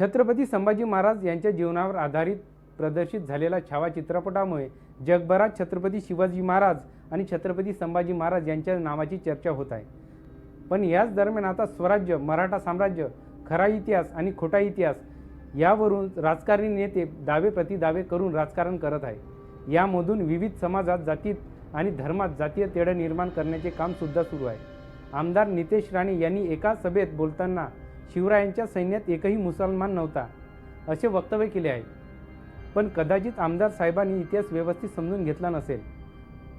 छत्रपती संभाजी महाराज यांच्या जीवनावर आधारित प्रदर्शित झालेल्या छावा चित्रपटामुळे जगभरात छत्रपती शिवाजी महाराज आणि छत्रपती संभाजी महाराज यांच्या नावाची चर्चा होत आहे. पण याच दरम्यान आता स्वराज्य मराठा साम्राज्य खरा इतिहास आणि खोटा इतिहास यावरून राजकारणी नेते दावे प्रतिदावे करून राजकारण करत आहे. यामधून विविध समाजात जातीत आणि धर्मात जातीय तेढ निर्माण करण्याचे कामसुद्धा सुरू आहे. आमदार नितेश राणे यांनी एका सभेत बोलताना शिवरायांच्या सैन्यात एकही मुसलमान नव्हता असे वक्तव्य केले आहे. पण कदाचित आमदार साहेबांनी इतिहास व्यवस्थित समजून घेतला नसेल.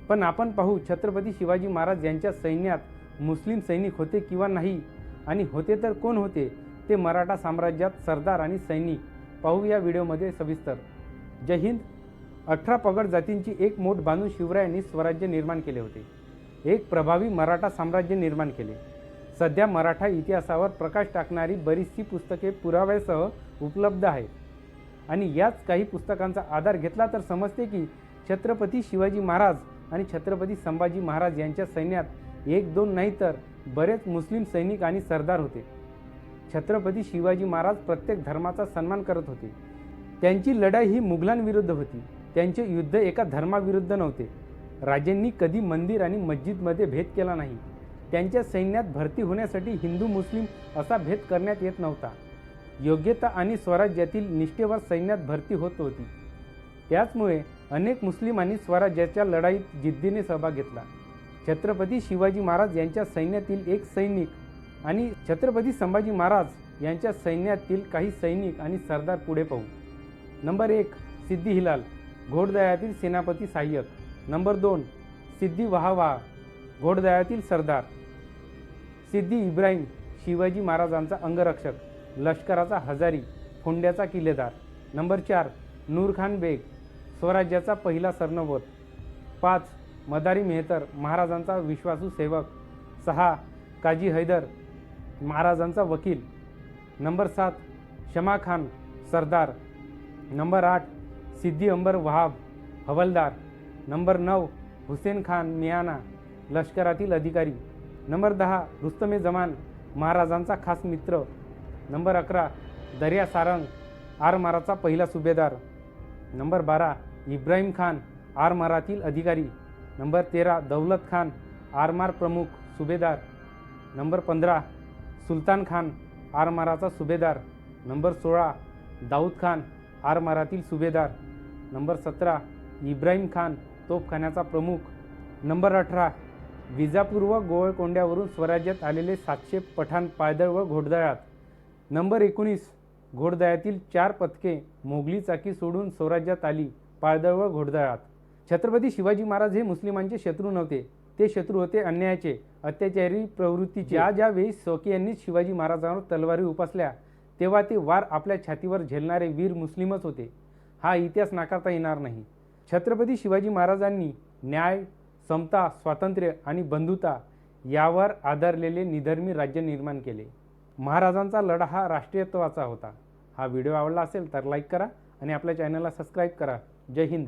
पण आपण पाहू छत्रपती शिवाजी महाराज यांच्या सैन्यात मुस्लिम सैनिक होते किंवा नाही आणि होते तर कोण होते ते मराठा साम्राज्यात सरदार आणि सैनिक पाहू या व्हिडिओमध्ये सविस्तर. जय हिंद. अठरा पगड जातींची एक मोठ बांधून शिवरायांनी स्वराज्य निर्माण केले होते. एक प्रभावी मराठा साम्राज्य निर्माण केले. सध्या मराठा इतिहासावर प्रकाश टाकणारी बरीचशी पुस्तके पुराव्यासह उपलब्ध आहेत. आणि याच काही पुस्तकांचा आधार घेतला तर समजते की छत्रपती शिवाजी महाराज आणि छत्रपती संभाजी महाराज यांच्या सैन्यात एक दोन नाही तर बरेच मुस्लिम सैनिक आणि सरदार होते. छत्रपती शिवाजी महाराज प्रत्येक धर्माचा सन्मान करत होते. त्यांची लढाई ही मुघलांविरुद्ध होती. त्यांचे युद्ध एका धर्माविरुद्ध नव्हते. राजेंनी कधी मंदिर आणि मस्जिदमध्ये भेद केला नाही. त्यांच्या सैन्यात भरती होण्यासाठी हिंदू मुस्लिम असा भेद करण्यात येत नव्हता. योग्यता आणि स्वराज्यातील निष्ठेवर सैन्यात भरती होत होती. त्याचमुळे अनेक मुस्लिमांनी स्वराज्याच्या लढाईत जिद्दीने सहभाग घेतला. छत्रपती शिवाजी महाराज यांच्या सैन्यातील एक सैनिक आणि छत्रपती संभाजी महाराज यांच्या सैन्यातील काही सैनिक आणि सरदार पुढे पाहू. नंबर एक सिद्धी हिलाल घोडदयातील सेनापती सहाय्यक. नंबर दोन सिद्धी वहावा घोडदयातील सरदार. सिद्धी इब्राहिम शिवाजी महाराजांचा अंगरक्षक लष्कराचा हजारी फोंड्याचा किल्लेदार. नंबर चार नूरखान बेग स्वराज्याचा पहिला सरनोबत पाच मदारी मेहतर महाराजांचा विश्वासू सेवक. सहा काजी हैदर महाराजांचा वकील. नंबर सात शमा खान सरदार. नंबर आठ सिद्धी अंबर वहाब हवलदार. नंबर नऊ हुसेन खान मियाना लष्करातील अधिकारी. नंबर दहा रुस्तमे जमान महाराजांचा खास मित्र. नंबर अकरा दर्या सारंग आरमाराचा पहिला सुभेदार. नंबर बारा इब्राहिम खान आरमारातील अधिकारी. नंबर तेरा दौलत खान आरमार प्रमुख सुभेदार. नंबर पंधरा सुलतान खान आरमाराचा सुभेदार. नंबर सोळा दाऊद खान आरमारातील सुभेदार. नंबर सतरा इब्राहिम खान तोफखान्याचा प्रमुख. नंबर अठरा विजापूर व गोवळकोंड्यावरून स्वराज्यात आलेले सातशे पठाण पायदळ व घोडदळात. नंबर एकोणीस घोडदळातील चार पथके मोगली चाकी सोडून स्वराज्यात आली पायदळ व घोडदळात. छत्रपती शिवाजी महाराज हे मुस्लिमांचे शत्रू नव्हते. ते शत्रू होते अन्यायाचे अत्याचारी प्रवृत्तीचे. ज्या ज्या वेळी सोके शिवाजी महाराजांवर तलवारी उपासल्या तेव्हा ते वार आपल्या छातीवर झेलणारे वीर मुस्लिमच होते. हा इतिहास नाकारता येणार नाही. छत्रपती शिवाजी महाराजांनी न्याय समता स्वातंत्र्य आणि बंधुता यावर आधारलेले निधर्मी राज्य निर्माण केले. महाराजांचा लढा हा राष्ट्रीयत्वाचा होता. हा व्हिडिओ आवडला असेल तर लाईक करा आणि आपल्या चॅनलला सबस्क्राईब करा. जय हिंद.